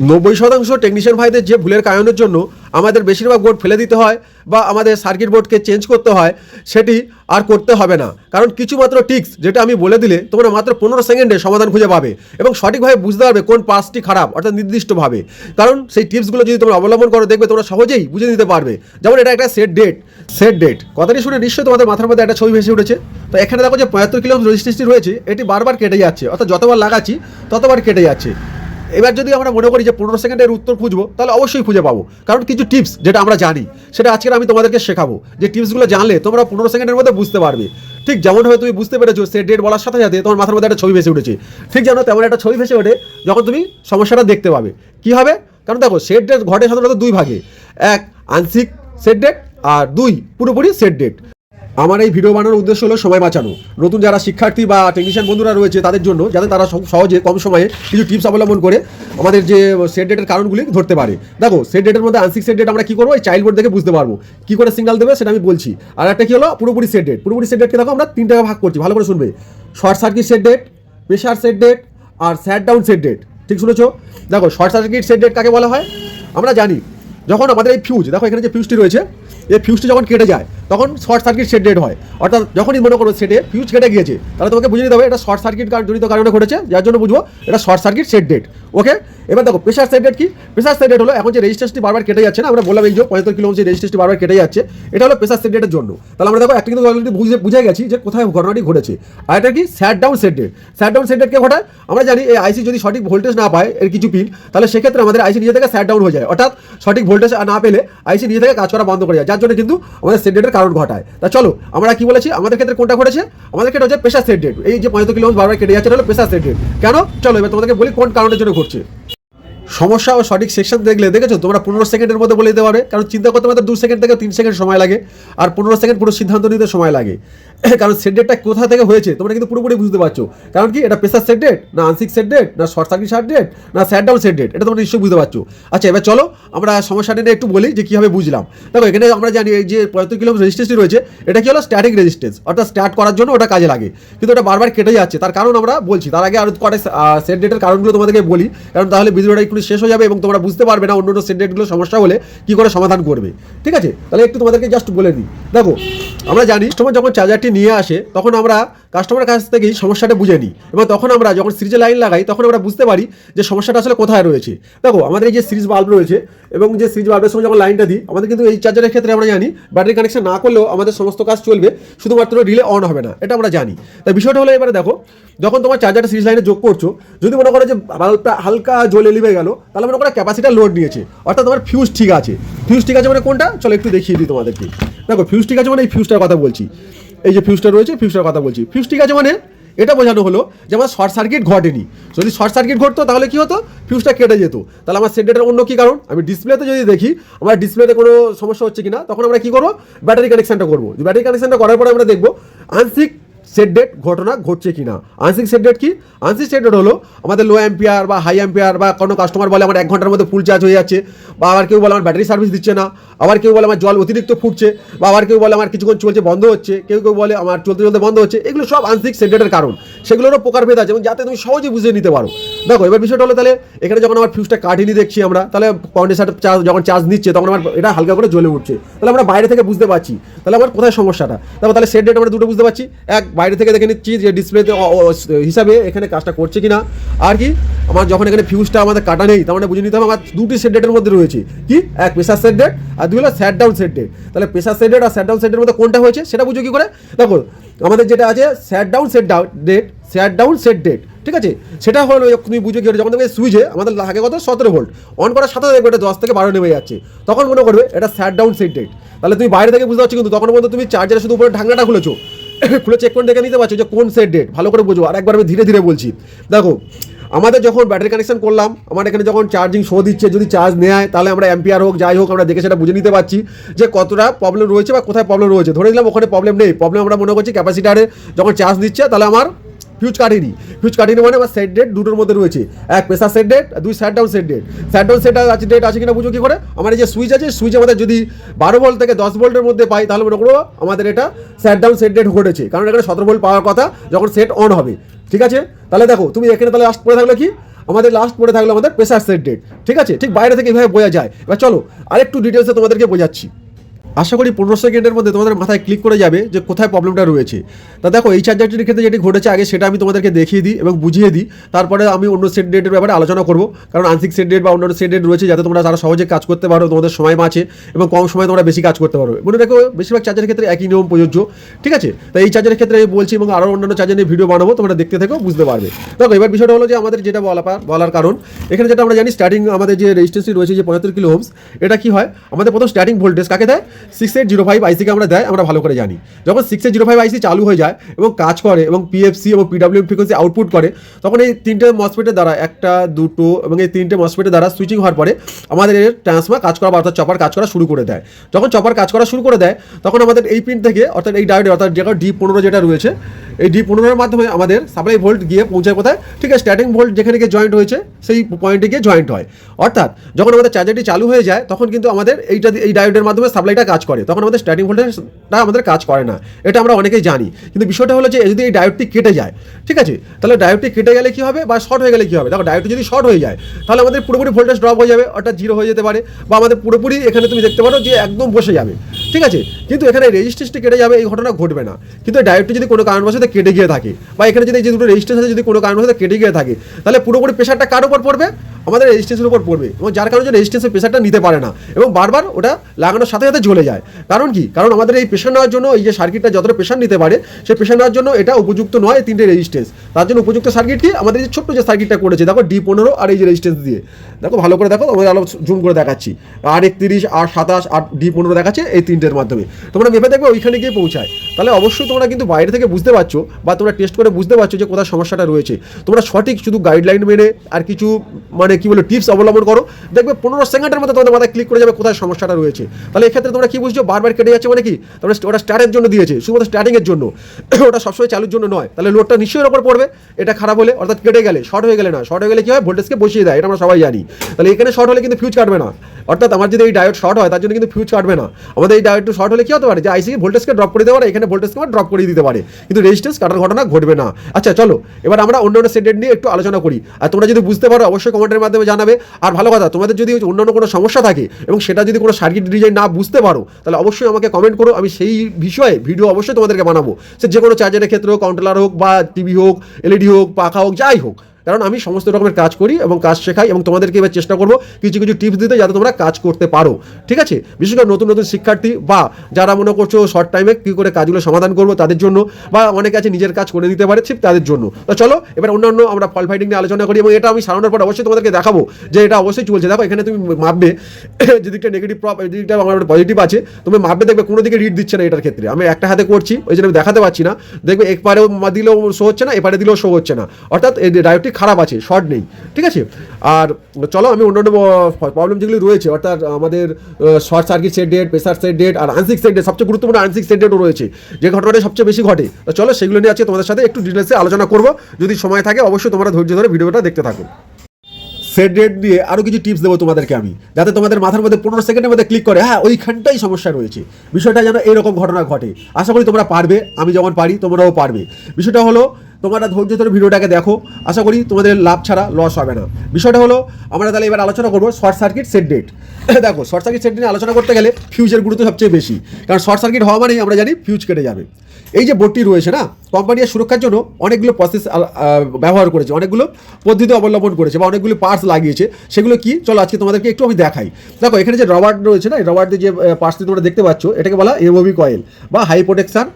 নব্বই শতাংশ টেকনিশিয়ান ভাইদের যে ভুলের কারণের জন্য আমাদের বেশিরভাগ বোর্ড ফেলে দিতে হয় বা আমাদের সার্কিট বোর্ডকে চেঞ্জ করতে হয়, সেটি আর করতে হবে না। কারণ কিছু মাত্র টিক্স যেটা আমি বলে দিলে তোমরা মাত্র পনেরো সেকেন্ডে সমাধান খুঁজে পাবে এবং সঠিকভাবে বুঝতে পারবে কোন পাসটি খারাপ, অর্থাৎ নির্দিষ্টভাবে। কারণ সেই টিপসগুলো যদি তোমরা অবলম্বন করো, দেখবে তোমরা সহজেই বুঝে নিতে পারবে। যেমন এটা একটা সেট ডেট সেট ডেট কথাটি শুনে নিশ্চয়ই তোমাদের মাথার মধ্যে একটা ছবি ভেসে উঠেছে। তো এখানে দেখো যে পঁয়াত্তর কিলো রেজিস্ট্রেশন রয়েছে, এটি বারবার কেটে যাচ্ছে, অর্থাৎ যতবার লাগাচ্ছি ততবার কেটে যাচ্ছে। এবার যদি আমরা মনে করি যে পনেরো সেকেন্ডের উত্তর খুঁজবো, তাহলে অবশ্যই খুঁজে পাবো। কারণ কিছু টিপস যেটা আমরা জানি, সেটা আজকে আমি তোমাদেরকে শেখাবো। যে টিপসগুলো জানলে তোমরা পনেরো সেকেন্ডের মধ্যে বুঝতে পারবে। ঠিক যেমন যেমনভাবে তুমি বুঝতে পেরেছ সে ডেট বলার সাথে সাথে তোমার মাথার মধ্যে একটা ছবি ভেসে উঠেছে। ঠিক যেন তেমন একটা ছবি ভেসে ওঠে যখন তুমি সমস্যাটা দেখতে পাবে। কি হবে? কারণ দেখো সেট ডেট ঘটে সাধারণত দুই ভাগে। এক, আংশিক সেট ডেট আর দুই, পুরোপুরি সেট ডেট আমার এই ভিডিও বানানোর উদ্দেশ্য হলো সময় বাঁচানো। নতুন যারা শিক্ষার্থী বা টেকনিশিয়ান বন্ধুরা রয়েছে, তাদের জন্য যাতে তারা সহ- সহজে কম সময়ে কিছু টিপস অবলম্বন করে আমাদের যে সেট ডেটের কারণগুলি ধরতে পারে। দেখো সেট ডেটের মধ্যে আংশিক সেট ডেট আমরা কী করব? এই চাইল্ড বোর্ড দেখে বুঝতে পারব। কী করে সিগনাল দেবে সেটা আমি বলছি। আর একটা কি হলো? পুরোপুরি সেট ডেট পুরোপুরি সেট ডেটকে দেখো আমরা তিন টাকা ভাগ করছি। ভালো করে শুনবে। Short circuit set date pressure set date আর স্যাট ডাউন সেট ডেট ঠিক শুনেছো? দেখো শর্ট সার্কিট সেট ডেট কাকে বলা হয়? আমরা জানি যখন আমাদের এই ফিউজ দেখো এখানে যে ফিউজটি রয়েছে, এই ফিউজটি যখন কেটে যায়, তখন শর্ট সার্কিট সেট ডেট হয়। অর্থাৎ যখনই মনে করো সেটে ফিউজ কেটে গিয়েছে, তাহলে তোমাকে বুঝে নিতে হবে এটা শর্ট সার্কিট জড়িত কারণে ঘটেছে, যার জন্য বুঝব এটা short circuit set date okay এবার দেখো প্রেশার সেট ডেট কি? প্রেশার সেট ডেট হলো এখন যে রেজিস্ট্রেশনটি বারবার কেটে যাচ্ছে না, আমরা বললাম এই যে পঁয়ত্তর কিলো যে রেজিস্ট্রেশনটি বারবার কেটে যাচ্ছে, এটা হলো প্রেশার সেট ডেটের জন্য। তাহলে আমরা দেখো একটা কিন্তু অলরেডি বুঝে বুঝে গেছি যে কোথায় ঘটনাটি ঘটেছে। আর এটা কি? Sat down set sat down set ঘটায়? আমরা জানি এই আইসি যদি সঠিক ভোল্টেজ না পায়, এর কিছু পিন তাহলে সেক্ষেত্রে আমাদের আইসি নিজে থেকে স্যাট ডাউন হয়ে যায়। অর্থাৎ সঠিক ভোল্টেজ না পেলে আইসি নিজে থেকে কাজ করা বন্ধ করে যায়, যার জন্য কিন্তু আমাদের সেট ডেটের কারণ ঘটায়। তা চলো, আমরা কি বলেছি? আমাদের ক্ষেত্রে কোনটা ঘটেছে? আমাদের ক্ষেত্রে হচ্ছে প্রেশার সেট এই যে পঁয়ত্তর কিলো বারবার কেটে যাচ্ছে, এটা হলো প্রেশার সেট কেন? চলো, এবার তোমাদেরকে বলি কোন কারণের জন্য ঘটছে সমস্যা ও সঠিক সেকশন দেখলে, দেখেছ? তোমরা পনেরো সেকেন্ডের মধ্যে বলে দিতে পারবে। কারণ চিন্তা করতে আমাদের দু সেকেন্ড থেকে তিন সেকেন্ড সময় লাগে। আর পনেরো সেকেন্ড পুরো সিদ্ধান্ত নিতে সময় লাগে। কারণ সেট ডেটটা কোথা থেকে হয়েছে, তোমরা কিন্তু পুরোপুরি বুঝতে পারছ। কারণ কি? এটা প্রেসার সেট ডেট না আনসিক সেট ডেট না শর্ট সার্কিট ডেট না স্যাট ডাউন সেট ডেট এটা তোমরা নিশ্চয়ই বুঝতে পারছ। আচ্ছা এবার চলো, আমরা সমস্যাটা একটু বলি যে কীভাবে বুঝলাম। দেখো, এখানে আমরা জানি এই যে পঁয়ত্তর কিলো রেজিস্ট্রেশন রয়েছে, এটা কি হলো? স্ট্যাটিক রেজিস্ট্যান্স অর্থাৎ স্টার্ট করার জন্য ওটা কাজে লাগে। কিন্তু এটা বারবার কেটে যাচ্ছে। তার কারণ আমরা বলছি, তার আগে আরও কটা সেট ডেটের কারণগুলো তোমাদেরকে বলি। কারণ তাহলে ভিডিওটা একটু শেষ হয়ে যাবে এবং তোমরা বুঝতে পারবে না অন্য অন্য সেন্টেন্সগুলো সমস্যা হলে কী করে সমাধান করবে। ঠিক আছে? তাহলে একটু তোমাদেরকে জাস্ট বলে দিই। দেখো আমরা জানি কাস্টমার যখন চার্জারটি নিয়ে আসে, তখন আমরা কাস্টমারের কাছ থেকেই সমস্যাটা বুঝে নিই। এবং তখন আমরা যখন সিরিজে লাইন লাগাই, তখন আমরা বুঝতে পারি যে সমস্যাটা আসলে কোথায় রয়েছে। দেখো, আমাদের এই যে সিরিজ বাল্ব রয়েছে এবং যে সিরিজ বাল্বের সঙ্গে যখন লাইনটা দিই, আমাদের কিন্তু এই চার্জারের ক্ষেত্রে আমরা জানি ব্যাটারি কানেকশন না করলেও আমাদের সমস্ত কাজ চলবে, শুধুমাত্র রিলে অন হবে না, এটা আমরা জানি। তাই বিষয়টা হলো এবারে দেখো, যখন তোমার চার্জারটা সিরিজ লাইনে যোগ করছ, যদি মনে করো যে বাল্বটা হালকা জ্বলে লিবে গেল, তাহলে মনে করো ক্যাপাসিটার লোড নিয়েছে, অর্থাৎ তোমার ফিউজ ঠিক আছে। ফিউজ ঠিক আছে মানে কোনটা? চলো একটু দেখিয়ে দিই তোমাদেরকে। দেখো ফিউজ ঠিক আছে মানে এই ফিউজটার কথা বলছি। এই যে ফিউজটা রয়েছে ফিউজটার কথা বলছি। ফিউজ ঠিক আছে মানে এটা বোঝানো হলো যে আমার শর্ট সার্কিট ঘটেনি। যদি শর্ট সার্কিট ঘটতো, তাহলে কী হতো? ফিউজটা কেটে যেত। তাহলে আমার সেন্টারটার অন্য কী কারণ? আমি ডিসপ্লেতে যদি দেখি, আমার ডিসপ্লেতে কোনো সমস্যা হচ্ছে কি না তখন আমরা কী করব? ব্যাটারি কানেকশানটা করব। ব্যাটারি কানেকশানটা করার পরে আমরা দেখব আংশিক সেট ডেট ঘটনা ঘটছে কি না আনসিং সেট ডেট কি? আনসিং সেট ডেট হলো আমাদের লো অ্যাম্পিয়ার বা হাই অ্যাম্পিয়ার বা কোনো কাস্টমার বলে আমার এক ঘণ্টার মধ্যে ফুল চার্জ হয়ে যাচ্ছে, বা আবার কেউ বলে আমার ব্যাটারি সার্ভিস দিচ্ছে না, আবার কেউ বলে আমার জল অতিরিক্ত ফুটছে, বা আবার কেউ বলে আমার কিছুক্ষণ চলছে বন্ধ হচ্ছে, কেউ কেউ বলে আমার চলতে চলতে বন্ধ হচ্ছে, এগুলো সব আনসিং সেট ডেটের কারণ। সেগুলোরও প্রকার ভেদ আছে এবং যাতে তুমি সহজে বুঝে নিতে পারো। দেখো, এবার বিষয়টা হলো তাহলে এখানে যখন আমার ফিউজটা কাটিনি দেখছি আমরা, তাহলে কন্ডেন্সার চার্জ যখন চার্জ নিচ্ছে, তখন আমার এটা হালকা করে জ্বলে উঠছে। তাহলে আমরা বাইরে থেকে বুঝতে পারছি। তাহলে আমার কোথায় সমস্যাটা? তারপর তাহলে সেট ডেট আমরা দুটো বুঝতে পারছি। এক, বাইরে থেকে দেখে নিচ্ছি যে ডিসপ্লেতে হিসাবে এখানে কাজটা করছে কি না আর কি, আমার যখন এখানে ফিউজটা আমাদের কাটা নেই, তার মানে বুঝে নিতে হবে আমার দুটি সেট ডেটের মধ্যে রয়েছে। কি? এক প্রেসার সেট ডেট আর দুই হলো স্যাট ডাউন সেট ডেট তাহলে প্রেসার সেট ডেট আর স্যাট ডাউন সেট ডেটের মধ্যে কোনটা হয়েছে, সেটা বুঝো কি করে? দেখো, আমাদের যেটা আছে sat down set down date sat down set date ঠিক আছে? সেটা হলো তুমি বুঝে করে, যখন দেখবে সুইচে আমাদের লাগে কত? সতেরো ভোল্ট অন করার সাথে দেখবে এটা দশ থেকে বারো নেমে যাচ্ছে। তখন মনে করবে এটা স্যাট ডাউন সেট ডেট তাহলে তুমি বাইরে থেকে বুঝতে পারছ কিন্তু তখন পর্যন্ত তুমি চার্জারের শুধু উপরে ঢাকনাটা খুলেছো। খুলে চেক করে দেখে নিতে পারছ যে কোন সেট ডেট ভালো করে বুঝো। আর একবার আমি ধীরে ধীরে বলছি। দেখো আমাদের যখন ব্যাটারি কানেকশন করলাম আমার এখানে যখন চার্জিং শো দিচ্ছে যদি চার্জ নেয় তাহলে আমরা অ্যাম্পিয়ার হোক যাই হোক আমরা দেখে সেটা বুঝে নিতে পারছি যে কতটা প্রবলেম রয়েছে বা কোথায় প্রবলেম রয়েছে। ধরে নিলাম ওখানে প্রবলেম নেই। প্রবলেম আমরা মনে করছি ক্যাপাসিটারে যখন চার্জ দিচ্ছে তাহলে আমার ফিউজ কাটেনি। ফিউজ কাটেনি মানে আমার সেট ডেট দুটোর মধ্যে রয়েছে। এক প্রেসার সেট ডেট দুই sat down set date sat down set আছে ডেট আছে কিনা বুঝো কি করে? আমার এই যে সুইচ আছে সুইচ আমাদের যদি বারো ভোল্ট থেকে দশ ভোল্টের মধ্যে পাই, তাহলে মনে করো আমাদের এটা স্যাট ডাউন সেট ডেট ঘটেছে। কারণ এখানে সতেরো ভোল্ট পাওয়ার কথা, যখন সেট অন হবে। ঠিক আছে? তাহলে দেখো, তুমি এখানে তাহলে আস পড়ে থাকলে কি? আমাদের লাস্ট পড়ে থাকল আমাদের প্রেসার সেট ডেট ঠিক আছে? ঠিক বাইরে থেকে এভাবে বোঝা যায়। এবার চলো, আরেকটু ডিটেলসে তোমাদেরকে বোঝাচ্ছি। আশা করি পনেরো সেকেন্ডের মধ্যে তোমাদের মাথায় ক্লিক করে যাবে যে কোথায় প্রবলেমটা রয়েছে। তা দেখো, এই চার্জারটির ক্ষেত্রে যেটি ঘটেছে আগে, সেটা আমি তোমাদেরকে দেখিয়ে দিই এবং বুঝিয়ে দিই। তারপরে আমি অন্য সেট ডেটের ব্যাপারে আলোচনা করব। কারণ আংশিক সেট ডেট বা অন্যান্য সেট ডেট রয়েছে, যাতে তোমরা তারা সহজে কাজ করতে পারো, তোমাদের সময় বাঁচে এবং কম সময়ে তোমরা বেশি কাজ করতে পারো মনে রেখো, বেশিরভাগ চার্জারের ক্ষেত্রে একই নিয়ম প্রযোজ্য, ঠিক আছে? তাই এই চার্জারের ক্ষেত্রে আমি বলছি এবং আরও অন্যান্য চার্জার নিয়ে ভিডিও বানাবো, তোমরা দেখতে থেকেও বুঝতে পারবে। দেখো, এবার বিষয়টা হলো যে আমাদের যেটা বলা বলার কারণ, এখানে যেটা আমরা জানি স্টার্টিং আমাদের যে রেজিস্ট্রেশন রয়েছে যে পঁচাত্তর কিলো হোমস এটা কি হয়? আমাদের প্রথম স্টার্টিং ভোল্টেজ কাকে দেয়? সিক্স এইট জিরো ফাইভ আইসিকে আমরা দেয়, আমরা ভালো করে জানি। যখন six eight zero five IC চালু হয়ে যায় এবং কাজ করে এবং পিএফসি এবং পিডাব্লিউ ফ্রিকোয়েন্সি আউটপুট করে, তখন এই তিনটে মসপেটের দ্বারা, একটা, দুটো এবং এই তিনটে মসপেটের দ্বারা সুইচিং হওয়ার পরে আমাদের এর ট্রান্সফার কাজ করা অর্থাৎ চপার কাজ করা শুরু করে দেয়। যখন চপার কাজ করা শুরু করে দেয়, তখন আমাদের এই পিন থেকে, অর্থাৎ এই ডায়োডে অর্থাৎ যেটা ডি পনেরো যেটা রয়েছে এই ডি পনেরোর মাধ্যমে আমাদের সাপ্লাই ভোল্ট গিয়ে পৌঁছায় কোথায়? ঠিক আছে স্ট্যাটিং ভোল্ট যেখানে গিয়ে জয়েন্ট হয়েছে, সেই পয়েন্টে গিয়ে জয়েন্ট হয়। অর্থাৎ যখন আমাদের চার্জারটি চালু হয়ে যায়, তখন কিন্তু আমাদের এইটা এই ডায়োডের মাধ্যমে সাপ্লাইটা কাজ করে। তখন আমাদের স্ট্যাটিং ভোল্টেজটা আমাদের কাজ করে না। এটা আমরা অনেকেই জানি। কিন্তু বিষয়টা হলো যে যদি এই ডায়োডটি কেটে যায়, ঠিক আছে, তাহলে ডায়োডটি কেটে গেলে কি হবে বা শর্ট হয়ে গেলে কি হবে? দেখো ডায়োডটি যদি শর্ট হয়ে যায়, তাহলে আমাদের পুরোপুরি ভোল্টেজ ড্রপ হয়ে যাবে, অর্থাৎ জিরো হয়ে যেতে পারে। বা আমাদের পুরোপুরি এখানে তুমি দেখতে পারো যে একদম বসে যাবে। ঠিক আছে, কিন্তু এখানে রেজিস্ট্রেশনটি কেটে যাবে, এই ঘটনা ঘটবে না। কিন্তু ডায়োডটি যদি কোনো কারণবশত কেটে গিয়ে থাকে বা এখানে যদি যে দুটো রেজিস্ট্রেশন আছে যদি কোনো কারণবশত কেটে গিয়ে থাকে, তাহলে পুরোপুরি প্রেশারটা কার উপর পড়বে? আমাদের রেজিস্ট্রেশনের উপর পড়বে এবং যার কারণে রেজিস্ট্রেশনের প্রেশারটা নিতে পারে না এবং বারবার ওটা লাগানোর সাথে সাথে জ্বলে যায়। কারণ কি? কারণ আমাদের এই প্রেশার নেওয়ার জন্য এই যে সার্কিটটা যতটা প্রেশার নিতে পারে, সেই প্রেশার নেওয়ার জন্য এটা উপযুক্ত নয় এই তিনটে রেজিস্ট্যান্স তার জন্য উপযুক্ত সার্কিট কি? আমাদের যে ছোট্ট যে সার্কিটটা করেছে, দেখো ডি পনেরো আর এই যে রেজিস্ট্যান্স দিয়ে। দেখো ভালো করে দেখো আমাদের আলো জুম করে দেখাচ্ছি। আর একত্রিশ, আর সাতাশ, আর ডি পনেরো দেখাচ্ছে এই তিনটের মাধ্যমে। তোমরা মেপে দেখবে ওইখানে গিয়ে পৌঁছায়। তাহলে অবশ্যই তোমরা কিন্তু বাইরে থেকে বুঝতে পারছ বা তোমরা টেস্ট করে বুঝতে পারছ যে কোথায় সমস্যাটা রয়েছে। তোমরা সঠিক শুধু গাইডলাইন মেনে আর কিছু মানে কি বলে টিপস অবলম্বন করো। দেখবে পনেরো সেকেন্ডের মধ্যে তোমাদের মাথায় ক্লিক করে যাবে কোথায় সমস্যাটা রয়েছে। তাহলে এক্ষেত্রে তোমরা কি বুঝছ? বারবার কেটে যাচ্ছে মানে কি? তোমরা ওটা স্টার্টের জন্য দিয়েছে, শুধুমাত্র স্টার্টিংয়ের জন্য। ওটা সবসময় চালুর জন্য নয়। তাহলে লোডটা নিশ্চয়ই ওপর পড়বে। এটা খারাপ হলে, অর্থাৎ কেটে গেলে শর্ট হয়ে গেলে না শর্ট হয়ে গেলে কি হয়? ভোল্টেজকে বসিয়ে দেয়, এটা আমরা সবাই জানি। তাহলে এখানে শর্ট হলে কিন্তু ফিউজ কাটবে না। অর্থাৎ আমার যদি এই ডায়োড শর্ট হয়, তার জন্য কিন্তু ফিউজ কাটবে না। আমাদের এই ডায়োড শর্ট হলে কি হতে পারে? যে আইসি ভোল্টেজকে ড্রপ করে দিতে পারে, এখানে ভোল্টেজকে আমার ড্রপ করে দিতে পারে। কিন্তু রেজিস্ট্যান্স কাটার ঘটনা ঘটবে না। আচ্ছা চলো, এবার আমরা অন্যান্য সেটেড নিয়ে একটু আলোচনা করি। আর তোমরা যদি বুঝতে পারো, অবশ্যই কমেন্টের মাধ্যমে জানাবে। আর ভালো কথা, তোমাদের যদি অন্যান্য কোনো সমস্যা থাকে এবং সেটা যদি কোনো সার্কিট ডিজাইন না বুঝতে পারো, তাহলে অবশ্যই আমাকে কমেন্ট করো। আমি সেই বিষয়ে ভিডিও অবশ্যই তোমাদেরকে বানাবো। সে যে কোনো চার্জারের ক্ষেত্রে হোক কাউন্টার হোক বা টিভি হোক এলইডি হোক, পাখা হোক, যাই হোক। কারণ আমি সমস্ত রকমের কাজ করি এবং কাজ শেখাই এবং তোমাদেরকে এবার চেষ্টা করব কিছু কিছু টিপস দিতে যাতে তোমরা কাজ করতে পারো। ঠিক আছে? বিশেষ করে নতুন নতুন শিক্ষার্থী বা যারা মনে করছ শর্ট টাইমে কী করে কাজগুলো সমাধান করব তাদের জন্য বা অনেকে আছে নিজের কাজ করে নিতে পারে ঠিক তাদের জন্য। তো চলো, এবার অন্যান্য আমরা ফল ফাইটিং নিয়ে আলোচনা করি এবং এটা আমি সারানোর পর অবশ্যই তোমাদেরকে দেখাবো যে এটা অবশ্যই চলছে। দেখো, এখানে তুমি মাপবে, যেদিকটা নেগেটিভ প্রপ যেদিকটা আমার পজিটিভ আছে, তুমি মাপবে দেখবে কোনো দিকে রিড দিচ্ছে না এটার ক্ষেত্রে। আমি একটা হাতে করছি, ওই জন্য আমি দেখাতে পারছি না। দেখবে একবারেও দিলেও শো হচ্ছে না এপারে দিলেও শো হচ্ছে না। অর্থাৎ ডায়োডটি খারাপ আছে শর্ট নেই, ঠিক আছে? আর চলো, আমি অন্যান্য প্রবলেম যেগুলি রয়েছে, অর্থাৎ আমাদের short circuit set date pressure set date আর আনসিক সেট ডেট সবচেয়ে গুরুত্বপূর্ণ আনসিক সেট ডেটও রয়েছে। যে ঘটনাটা সবচেয়ে বেশি ঘটে চলো সেগুলো নিয়ে আজকে তোমাদের সাথে একটু ডিটেলসে আলোচনা করব। যদি সময় থাকে, অবশ্যই তোমরা ধৈর্য ধরে ভিডিওটা দেখতে থাকো। সেট ডেট দিয়ে আরও কিছু টিপস দেবো তোমাদেরকে আমি, যাতে তোমাদের মাথার মধ্যে পনেরো সেকেন্ডের মধ্যে ক্লিক করে হ্যাঁ ওইখানটাই সমস্যা রয়েছে। বিষয়টা যেন এরকম ঘটনা ঘটে। আশা করি তোমরা পারবে, আমি যেমন পারি, তোমরাও পারবে। বিষয়টা হলো তোমরা ধৈর্য ধরে ভিডিওটাকে দেখো। আশা করি তোমাদের লাভ ছাড়া লস হবে না। বিষয়টা হলো, আমরা তাহলে এবার আলোচনা করব শর্ট সার্কিট সেট ডেট দেখো শর্ট সার্কিট সেট নিয়ে আলোচনা করতে গেলে ফিউজের গুরুত্ব সবচেয়ে বেশি। কারণ শর্ট সার্কিট হওয়া মানেই আমরা জানি ফিউজ কেটে যাবে। এই যে বোর্ডটি রয়েছে না কোম্পানির সুরক্ষার জন্য অনেকগুলো প্রসেস ব্যবহার করেছে, অনেকগুলো পদ্ধতি অবলম্বন করেছে বা অনেকগুলো পার্টস লাগিয়েছে। সেগুলো কি? চলো আজকে তোমাদেরকে একটু আমি দেখাই। দেখো, এখানে যে রবার্ট রয়েছে না রবার্টের যে পার্টসটি তোমরা দেখতে পাচ্ছ, এটাকে বলা এমওবি কয়েল বা high protection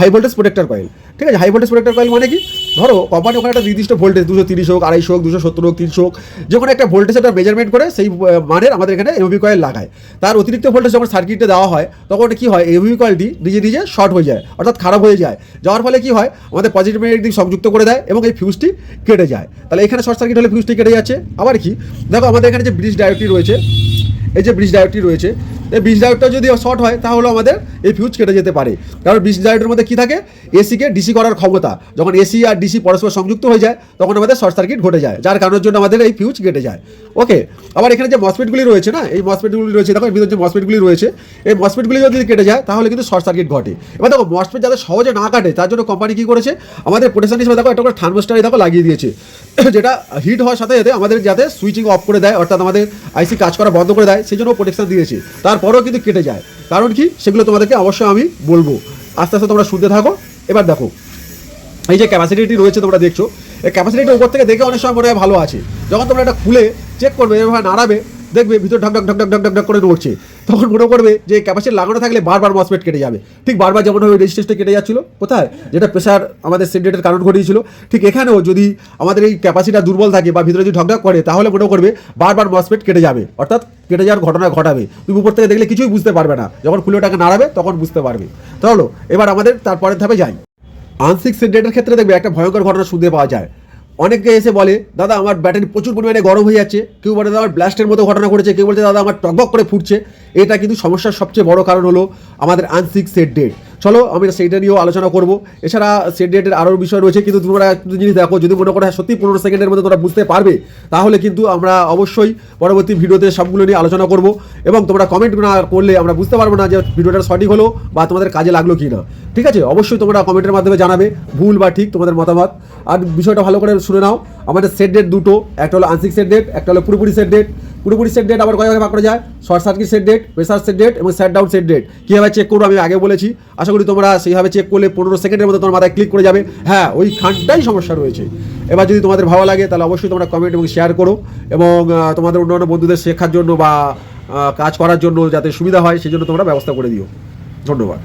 high voltage protector coil ঠিক আছে? হাই ভোল্টেজ প্রোটেক্টর কয়েল মানে কি? ধরো কোম্পানি ওখানে একটা নির্দিষ্ট ভোল্টেজ দুশো তিরিশ হোক, আড়াইশো হোক, দুশো সত্তর হোক, তিনশো হোক, যে কোনো একটা ভোল্টেজ একটা মেজারমেন্ট করে সেই মানের আমাদের এখানে এমবি কয়েল লাগায়। তার অতিরিক্ত ভোল্টেজ যখন সার্কিটে দেওয়া হয়, তখন কি হয়? এমবি কয়েলটি নিজে নিজে শর্ট হয়ে যায়, অর্থাৎ খারাপ হয়ে যায়। যাওয়ার ফলে কি হয়? আমাদের পজিটিভ নেগেটিভ দিক সংযুক্ত করে দেয় এবং এই ফিউজটি কেটে যায়। তাহলে এখানে শর্ট সার্কিট হলে ফিউজটি কেটে যাচ্ছে। আবার কি? দেখো, আমাদের এখানে যে ব্রিজ ডায়োডটি রয়েছে, এই যে ব্রিজ ডায়োডটি রয়েছে এই ব্রিজ ডায়োডটা যদি শর্ট হয় তাহলে আমাদের এই ফিউজ কেটে যেতে পারে। কারণ ব্রিজ ডায়োডের মধ্যে কি থাকে? এসিকে ডিসি করার ক্ষমতা। যখন এসি আর ডিসি পরস্পর সংযুক্ত হয়ে যায়, তখন আমাদের শর্ট সার্কিট ঘটে যায়, যার কারণের জন্য আমাদের এই ফিউজ কেটে যায়। ওকে আবার এখানে যে মসপিটগুলি রয়েছে না, এই মসপিটগুলি রয়েছে, দেখো, এর যে মসপেটগুলি রয়েছে, এই মসপিটগুলি যদি কেটে যায়, তাহলে কিন্তু শর্ট সার্কিট ঘটে। এবার দেখো মসপিট যাতে সহজে না কাটে, তার জন্য কোম্পানি কি করেছে? আমাদের প্রোটেকশন হিসেবে দেখো, একটা করে থার্মোস্টারে দেখো লাগিয়ে দিয়েছে। যেটা হিট হওয়ার সাথে সাথে আমাদের যাতে সুইচিং অফ করে দেয়, অর্থাৎ আমাদের আইসি কাজ করা বন্ধ করে দেয়, সেই জন্য প্রোটেকশন দিয়েছি। তারপরেও কিন্তু কেটে যায়। কারণ কি? সেগুলো তোমাদেরকে অবশ্যই আমি বলব। আস্তে আস্তে তোমরা শুনতে থাকো। এবার দেখো, এই যে ক্যাপাসিটিটি রয়েছে তোমরা দেখছ। এই ক্যাপাসিটিটা উপর থেকে দেখে অনেক সময় মনে হয় ভালো আছে। যখন তোমরা এটা খুলে চেক করবে, এভাবে নাড়াবে দেখবে ভিতর ঢক ঢক ঢক ঢক ঢক ঢক করে নড়ছে। তখন মনে করবে যে ক্যাপাসিটি লাগানো থাকলে বারবার মসপেট কেটে যাবে। ঠিক বারবার যেমন ওই রেজিস্ট্রেশনটা কেটে যাচ্ছিল, কোথায়? যেটা প্রেশার আমাদের সেন্ডেটের কারণ ঘটিয়েছিল। ঠিক এখানেও যদি আমাদের এই ক্যাপাসিটিটা দুর্বল থাকে বা ভিতরে যদি ঢকঢক করে, তাহলে মনে করবে বারবার মসপেট কেটে যাবে। অর্থাৎ কেটে যাওয়ার ঘটনা ঘটাবে। তুমি উপর থেকে দেখলে কিছুই বুঝতে পারবে না। যখন খুলে ওটাকে নাড়াবে, তখন বুঝতে পারবে। তাহলে এবার আমাদের তারপরের ধাপে যাই। আনসিক সেন্ডেটের ক্ষেত্রে দেখবে একটা ভয়ঙ্কর ঘটনা শুনতে পাওয়া যায়। অনেকে এসে বলে, দাদা, আমার ব্যাটারি প্রচুর পরিমাণে গরম হয়ে যাচ্ছে। কেউ বলে, দাদা, আমার ব্লাস্টের মতো ঘটনা ঘটেছে। কেউ বলছে দাদা, আমার টকবক করে ফুটছে। এটা কিন্তু সমস্যার সবচেয়ে বড় কারণ হলো আমাদের আনসিক সেট ডেট চলো আমি সেইটা নিয়েও আলোচনা করব। এছাড়া সেট ডেটের আরও বিষয় রয়েছে কিন্তু তোমরা একটু জিনিস দেখো যদি মনে করো হ্যাঁ, সত্যি পনেরো সেকেন্ডের মধ্যে তোমরা বুঝতে পারবে তাহলে কিন্তু আমরা অবশ্যই পরবর্তী ভিডিওতে সবগুলো নিয়ে আলোচনা করব। এবং তোমরা কমেন্ট না করলে আমরা বুঝতে পারব না যে ভিডিওটা সঠিক হলো বা তোমাদের কাজে লাগল কি না ঠিক আছে? অবশ্যই তোমরা কমেন্টের মাধ্যমে জানাবে ভুল বা ঠিক তোমাদের মতামত। আর বিষয়টা ভালো করে শুনে নাও। আমাদের সেট ডেট দুটো, একটা হলো আনসিক সেট ডেট একটা হলো পুরোপুরি সেট ডেট পুরোপুরি সেট ডেট আবার কয় ভাগ করা যায়। Short circuit set date pressure set date এবং সেট ডাউন সেট ডেট কীভাবে চেক করব আমি আগে বলেছি। আশা করি তোমরা সেইভাবে চেক করলে পনেরো সেকেন্ডের মধ্যে তোমার মাথায় ক্লিক করে যাবে। হ্যাঁ ওই খানটাই সমস্যা রয়েছে। এবার যদি তোমাদের ভালো লাগে, তাহলে অবশ্যই তোমরা কমেন্ট এবং শেয়ার করো এবং তোমাদের অন্যান্য বন্ধুদের শেখার জন্য বা কাজ করার জন্য যাতে সুবিধা হয় সেই জন্য তোমরা ব্যবস্থা করে দিও। ধন্যবাদ।